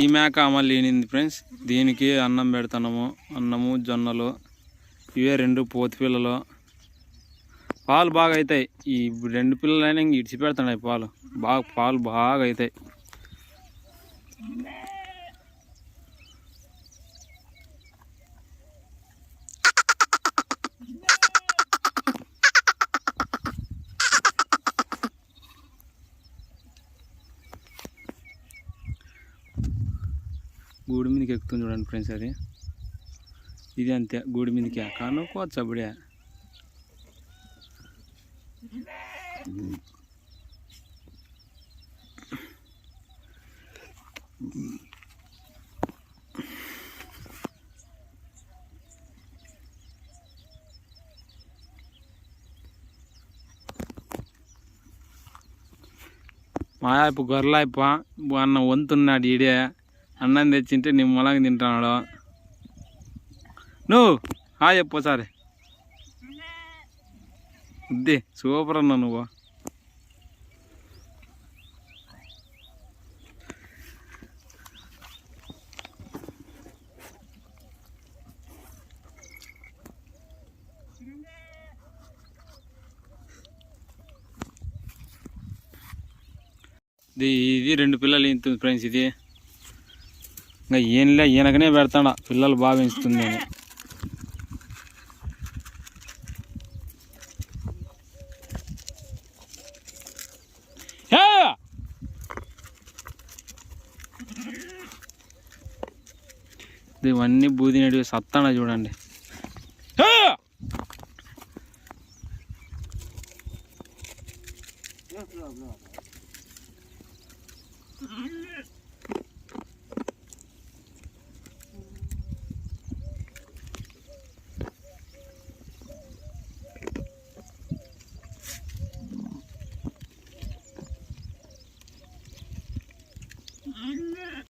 ఈ మేక అమలు ఈనింది ఫ్రెండ్స్. దీనికి అన్నం పెడుతున్నాము అన్నము జొన్నలు ఇవే రెండు పోతు పిల్లలు. పాలు బాగా అవుతాయి ఈ రెండు పిల్లలైనా ఇంక ఇడిచి పెడుతున్నాయి పాలు. బాగా పాలు బాగా అవుతాయి గూడి మీదకి ఎక్కుతుంది చూడండి ఫ్రెండ్స్ అది. ఇది అంతే గూడి మీదకి. కానుకోవచ్చు అప్పుడే. మాయాపు గొర్రెలాయప్ప అన్న వంతున్నాడు ఈడే. అన్నం తెచ్చింటే నిమ్మలంగా తింటున్నాడు నువ్వు హాయ్ చెప్పు సరే ఉద్ది సూపర్ అన్న నువ్వు. ఇది ఇది రెండు పిల్లలు ఇంత ఫ్రెండ్స్ ఇది. ఇంకా ఈయనలే ఈయనకనే పెడతాడా? పిల్లలు బాగా పెంచుతుంది నేను ఇవన్నీ బూదినడివి సత్తాడా చూడండి. హే!